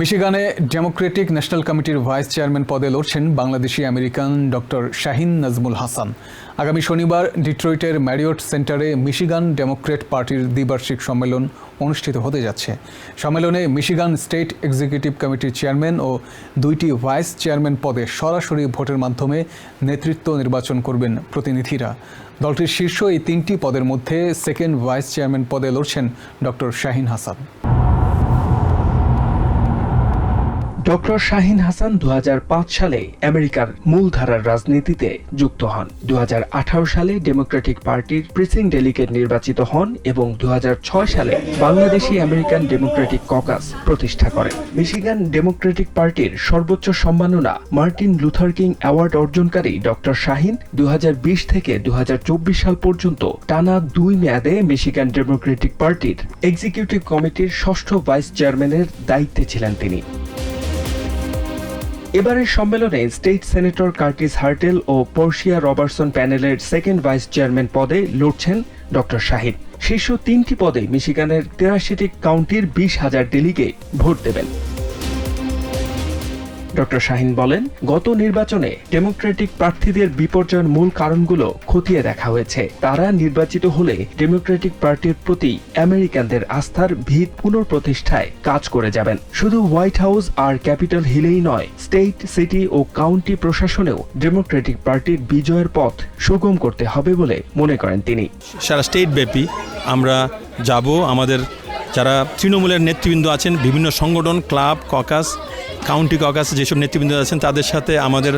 মিশিগানে Democratic national কমিটির vice chairman পদে লড়ছেন বাংলাদেশি আমেরিকান ডক্টর শাহিন নাজমুল হাসান। আগামী শনিবার ডিট্রয়েটের ম্যারিয়ট সেন্টারে মিশিগান ডেমোক্রেট পার্টির দ্বিবার্ষিক সম্মেলন অনুষ্ঠিত হতে যাচ্ছে। সম্মেলনে মিশিগান স্টেট এক্সিকিউটিভ কমিটির চেয়ারম্যান ও দুইটি ভাইস চেয়ারম্যান পদে সরাসরি ভোটের মাধ্যমে নেতৃত্ব নির্বাচন করবেন প্রতিনিধিরা। দলটির শীর্ষ এই তিনটি পদের মধ্যে সেকেন্ড ভাইস চেয়ারম্যান পদে লড়ছেন ডক্টর শাহিন হাসান। ডক্টর শাহিন হাসান দু হাজার পাঁচ সালে আমেরিকার মূলধারার রাজনীতিতে যুক্ত হন। দু হাজার আঠারো সালে ডেমোক্রেটিক পার্টির প্রিসিং ডেলিগেট নির্বাচিত হন এবং দু হাজার ছয় সালে বাংলাদেশি আমেরিকান ডেমোক্রেটিক ককাস প্রতিষ্ঠা করেন। মিশিগান ডেমোক্রেটিক পার্টির সর্বোচ্চ সম্মাননা মার্টিন লুথার কিং অ্যাওয়ার্ড অর্জনকারী ডক্টর শাহিন দু হাজার বিশ থেকে দু হাজার চব্বিশ সাল পর্যন্ত টানা দুই মেয়াদে মিশিগান ডেমোক্রেটিক পার্টির এক্সিকিউটিভ কমিটির ষষ্ঠ ভাইস চেয়ারম্যানের দায়িত্বে ছিলেন তিনি। এবারের সম্মেলনে স্টেট সেনেটর কার্টিস হার্টেল ও পর্শিয়া রবার্টসন প্যানেলের সেকেন্ড ভাইস চেয়ারম্যান পদে লড়ছেন ডক্টর শাহিদ শীর্ষ তিনটি পদে মিশিগানের তেরাশিটি কাউন্টির বিশ হাজার ডেলিগেট ভোট দেবেন। ডক্টর শাহিন বলেন, গত নির্বাচনে ডেমোক্রেটিক প্রার্থীদের বিপর্যয়ের মূল কারণগুলো খতিয়ে দেখা হয়েছে। তারা নির্বাচিত হলে ডেমোক্রেটিক পার্টির প্রতি আমেরিকানদের আস্থার ভিত পুনঃপ্রতিষ্ঠায় কাজ করে যাবেন। শুধু হোয়াইট হাউস আর ক্যাপিটাল হিলেই নয়, স্টেট, সিটি ও কাউন্টি প্রশাসনেও ডেমোক্রেটিক পার্টির বিজয়ের পথ সুগম করতে হবে বলে মনে করেন তিনি। সারা স্টেট ব্যাপী আমরা যাব, আমাদের যারা তৃণমূলের নেতৃবৃন্দ আছেন বিভিন্ন সংগঠন ক্লাব ককাস কাউন্টি ককাস যেসব নেতৃবৃন্দ আছেন তাদের সাথে আমাদের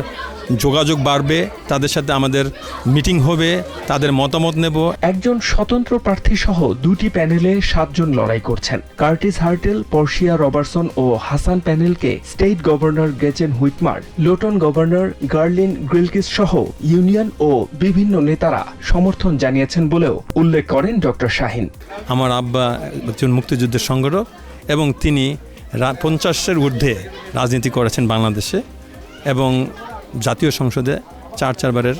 যোগাযোগ বাড়বে তাদের সাথে আমাদের মিটিং হবে তাদের মতামত নেব। একজন স্বতন্ত্র প্রার্থী সহ দুটি প্যানেলে সাতজন লড়াই করছেন। কার্টিস হার্টেল পর্শিয়া রবার্টসন ও Hasan প্যানেলকে state governor Gretchen Whitmer lieutenant governor Garlin গ্রিলকিস সহ ইউনিয়ন ও বিভিন্ন নেতারা সমর্থন জানিয়েছেন বলেও উল্লেখ করেন ডক্টর শাহিন। আমার আব্বা একজন মুক্তিযুদ্ধের সংগঠক এবং তিনি পঞ্চাশের ঊর্ধ্বে রাজনীতি করেছেন বাংলাদেশে এবং জাতীয় সংসদে চার চারবারের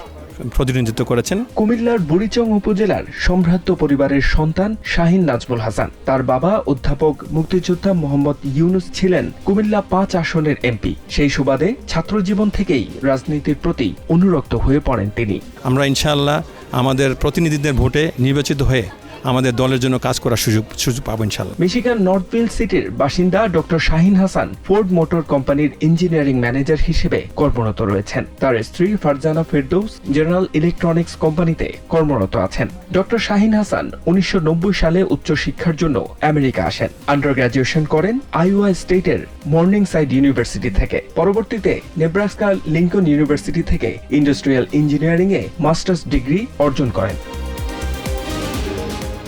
প্রতিনিধিত্ব করেছেন। কুমিল্লার বুড়িচং উপজেলার সম্ভ্রান্ত পরিবারের সন্তান শাহিন নাজমুল হাসান। তার বাবা অধ্যাপক মুক্তিযোদ্ধা মোহাম্মদ ইউনুস ছিলেন কুমিল্লা পাঁচ আসনের এমপি। সেই সুবাদে ছাত্রজীবন থেকেই রাজনীতির প্রতি অনুরক্ত হয়ে পড়েন তিনি। আমরা ইনশাআল্লাহ আমাদের প্রতিনিধিদের ভোটে নির্বাচিত হয়ে আমাদের দলের জন্য কাজ করার সুযোগ সুযোগ পাবো ইনশাআল্লাহ। মিশিগান নর্থভিল সিটির বাসিন্দা doctor Shahin Hasan Ford motor কোম্পানির ইঞ্জিনিয়ারিং ম্যানেজার হিসেবে কর্মরত রয়েছেন। তার স্ত্রী ফারজানা ফেরদৌস জেনারেল ইলেকট্রনিক্স কোম্পানিতে কর্মরত আছেন। ডক্টর শাহিন হাসান উনিশশো নব্বই সালে উচ্চ শিক্ষার জন্য আমেরিকা আসেন। আন্ডার গ্রাজুয়েশন করেন আইওয়া স্টেটের মর্নিং সাইড ইউনিভার্সিটি থেকে। পরবর্তীতে নেব্রাস্কা লিঙ্কন ইউনিভার্সিটি থেকে ইন্ডাস্ট্রিয়াল ইঞ্জিনিয়ারিং এ মাস্টার্স ডিগ্রি অর্জন করেন।